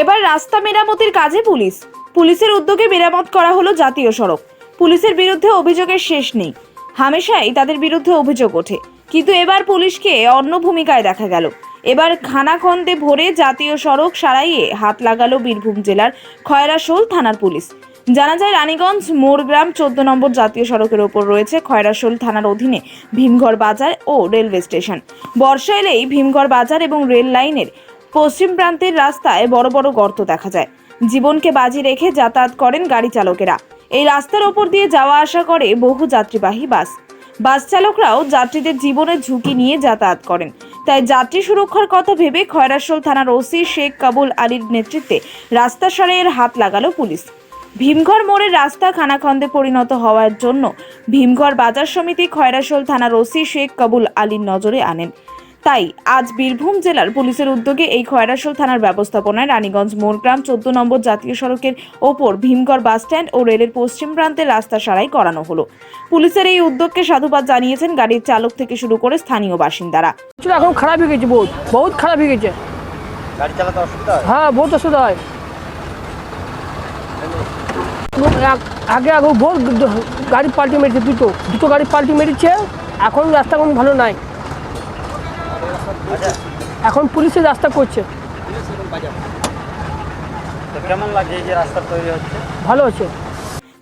এবার রাস্তা মেরামতির কাজে পুলিশ। পুলিশের উদ্যোগে মেরামত করা হলো জাতীয় সড়ক। পুলিশের বিরুদ্ধে অভিযোগের শেষ নেই। হামেশাই তাদের বিরুদ্ধে অভিযোগ ওঠে। কিন্তু এবার পুলিশকে অন্য ভূমিকায় দেখা গেল। এবার খানাখন্দে ভরে জাতীয় সড়ক সারাইয়ে হাত লাগালো বীরভূম জেলার খয়রাশোল থানার পুলিশ। জানা যায়, রানীগঞ্জ মোরগ্রাম চোদ্দ নম্বর জাতীয় সড়কের ওপর রয়েছে খয়রাশোল থানার অধীনে ভীমঘর বাজার ও রেলওয়ে স্টেশন। বর্ষা এলেই ভীমঘর বাজার এবং রেল লাইনের পশ্চিম প্রান্তের রাস্তায় বড় বড় গর্ত দেখা যায়। জীবনকে বাজি রেখে যাতায়াত করেন গাড়ি চালকেরা। এই রাস্তার ওপর দিয়ে যাওয়া আসা করে বহু যাত্রীবাহী বাস। বাস চালকরাও যাত্রীদের জীবনের ঝুঁকি নিয়ে যাতায়াত করেন। তাই যাত্রী সুরক্ষার কথা ভেবে খয়রাশোল থানার ওসি শেখ কাবুল আলীর নেতৃত্বে রাস্তা সারাইয়ের হাত লাগালো পুলিশ। ভীমঘর মোড়ের রাস্তা খানাখন্দে পরিণত হওয়ার জন্য ভীমঘর বাজার সমিতি খয়রাশোল থানার ওসি শেখ কাবুল আলীর নজরে আনেন। তাই আজ বীরভূম জেলার পুলিশের উদ্যোগে এই খয়রাশোল থানার ব্যবস্থাপনায় রানীগঞ্জ মোড়গ্রাম চোদ্দ নম্বর জাতীয় সড়কের ওপর ভীমগড় বাসস্ট্যান্ড ও রেলের পশ্চিম প্রান্তের রাস্তা সারাই করানো হলো। পুলিশের এই উদ্যোগকে সাধুবাদ জানিয়েছেন গাড়ির চালক থেকে শুরু করে স্থানীয় বাসিন্দারা। এখন খারাপ হয়ে গেছে বহুত বহুত খারাপ হয়ে গেছে। গাড়ি চালাতে অসুবিধা হয়? হ্যাঁ বহুত অসুবিধা হয়। আগে আগে বহুত গাড়ি পাল্টি মেরেছে দুটো দুটো গাড়ি পাল্টি মেরেছে এখন রাস্তা কোনো ভালো নাই। এখন পুলিশের রাস্তা করছে। কেমন লাগছে এই যে রাস্তা তৈরি হচ্ছে? ভালো আছে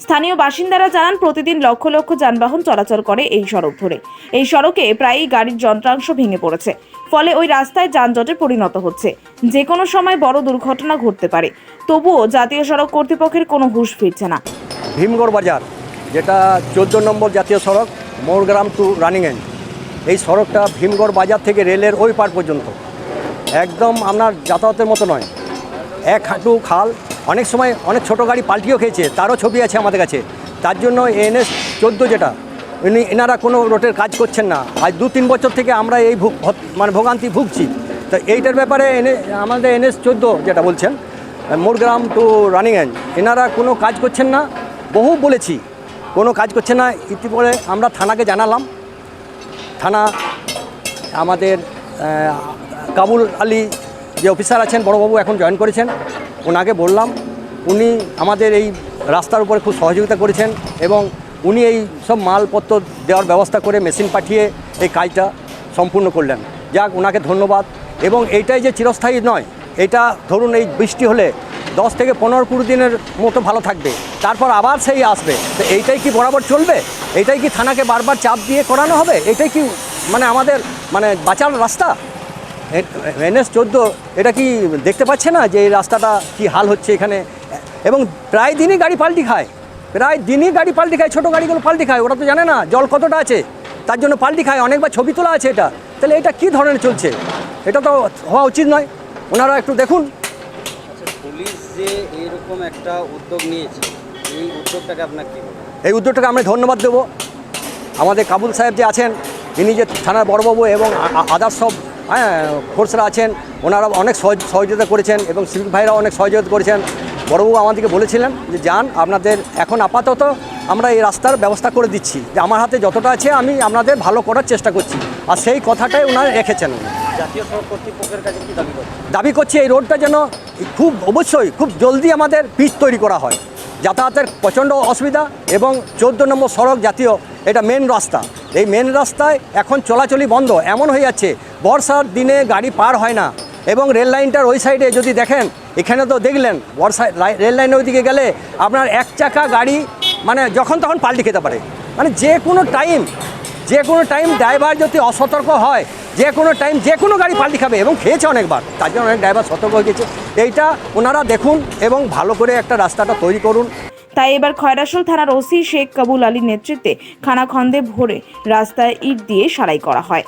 স্থানীয় বাসিন্দারা জানান প্রতিদিন লক্ষ লক্ষ যানবাহন চলাচল করে এই সড়ক ধরে। এই সড়কে প্রায়ই গাড়ির যন্ত্রাংশ ভেঙে পড়েছে। ফলে ওই রাস্তায় যানজটে পরিণত হচ্ছে। যে কোনো সময় বড় দুর্ঘটনা ঘটতে পারে। তবুও জাতীয় সড়ক কর্তৃপক্ষের কোনো হুঁশ ফিরছে না। ভীমগড় বাজার যেটা চোদ্দ নম্বর জাতীয় সড়ক মোরগ্রাম টু রানিগঞ্জ এই সড়কটা ভীমগড় বাজার থেকে রেলের ওই পার পর্যন্ত। একদম আপনার যাতায়াতের মতো নয়। এক হাঁটু খাল, অনেক সময় অনেক ছোট গাড়ি পাল্টিও খেয়েছে, তারও ছবি আছে আমাদের কাছে। তার জন্য এনএস চোদ্দ যেটা, উনি, এনারা কোনো রোডের কাজ করছেন না। আজ দু তিন বছর থেকে আমরা এই মানে ভোগান্তি ভুগছি। তো এইটার ব্যাপারে এনে, আমাদের এনএস চোদ্দ যেটা বলছেন মোরগ্রাম টু রানিগঞ্জ, এনারা কোনো কাজ করছেন না। বহু বলেছি, কোনো কাজ করছে না। ইতিপরে আমরা থানাকে জানালাম। থানা, আমাদের কাবুল আলী যে অফিসার আছেন, বড়বাবু এখন জয়েন করেছেন। ওনাকে বললাম, উনি আমাদের এই রাস্তার উপরে খুব সহযোগিতা করেছেন এবং উনি এই সব মালপত্র দেওয়ার ব্যবস্থা করে মেশিন পাঠিয়ে এই কাজটা সম্পূর্ণ করলেন। যাক ওনাকে ধন্যবাদ। এবং এইটাই যে চিরস্থায়ী নয়, এটা ধরুন এই বৃষ্টি হলে দশ থেকে পনেরো কুড়ি দিনের মতো ভালো থাকবে, তারপর আবার সেই আসবে। তো এইটাই কি বরাবর চলবে? এইটাই কি থানাকে বারবার চাপ দিয়ে করানো হবে? এটাই কি মানে আমাদের মানে বাঁচার রাস্তা? এনএস চোদ্দ, এটা কি দেখতে পাচ্ছে না যে এই রাস্তাটা কি হাল হচ্ছে এখানে? এবং প্রায় দিনই গাড়ি পাল্টি খায়। প্রায় দিনই গাড়ি পাল্টি খায়, ছোটো গাড়িগুলো পাল্টি খায়। ওরা তো জানে না জল কতটা আছে। তার জন্য পাল্টি খায়। অনেকবার ছবি তোলা আছে এটা। তাহলে এটা কি ধরনের চলছে? এটা তো হওয়া উচিত নয়। ওনারা একটু দেখুন। আচ্ছা পুলিশ যে এরকম একটা উদ্যোগ নিয়েছে, এই উদ্যোগটাকে আপনার কী? এই উদ্যোগটাকে আমরা ধন্যবাদ দেবো। আমাদের কাবুল সাহেব যে আছেন ইনি যে থানার বড়বাবু এবং আদার সব হ্যাঁ ফোর্সরা আছেন ওনারা অনেক সহযোগিতা করেছেন এবং সিভিক ভাইরা অনেক সহযোগিতা করেছেন। বড়বাবু আমাদেরকে বলেছিলেন যে যান আপনাদের এখন আপাতত আমরা এই রাস্তার ব্যবস্থা করে দিচ্ছি। যে আমার হাতে যতটা আছে আমি আপনাদের ভালো করার চেষ্টা করছি। আর সেই কথাটাই ওনারা রেখেছেন। দাবি করছি এই রোডটা যেন খুব অবশ্যই খুব জলদি আমাদের পিচ তৈরি করা হয়। যাতায়াতের প্রচণ্ড অসুবিধা এবং চোদ্দ নম্বর সড়ক জাতীয় এটা মেন রাস্তা। এই মেন রাস্তায় এখন চলাচলই বন্ধ। এমন হয়ে যাচ্ছে, বর্ষার দিনে গাড়ি পার হয় না। এবং রেল লাইনটার ওই সাইডে যদি দেখেন, এখানে তো দেখলেন, বর্ষা রেল লাইনের ওইদিকে গেলে আপনার এক চাকা গাড়ি মানে যখন তখন পাল্টি খেতে পারে। মানে যে কোনো টাইম যে কোনো টাইম ড্রাইভার যদি অসতর্ক হয়, যে কোনো টাইম যে কোনো গাড়ি পাল্টি খাবে এবং খেয়েছে অনেকবার, তার জন্য অনেক ড্রাইভার সতর্ক হয়ে গেছে। এইটা ওনারা দেখুন এবং ভালো করে একটা রাস্তাটা তৈরি করুন। তাই এবার খয়রাসল থানার ওসি শেখ কাবুল আলীর নেতৃত্বে খানাখন্দে ভরে রাস্তায় ইট দিয়ে সারাই করা হয়।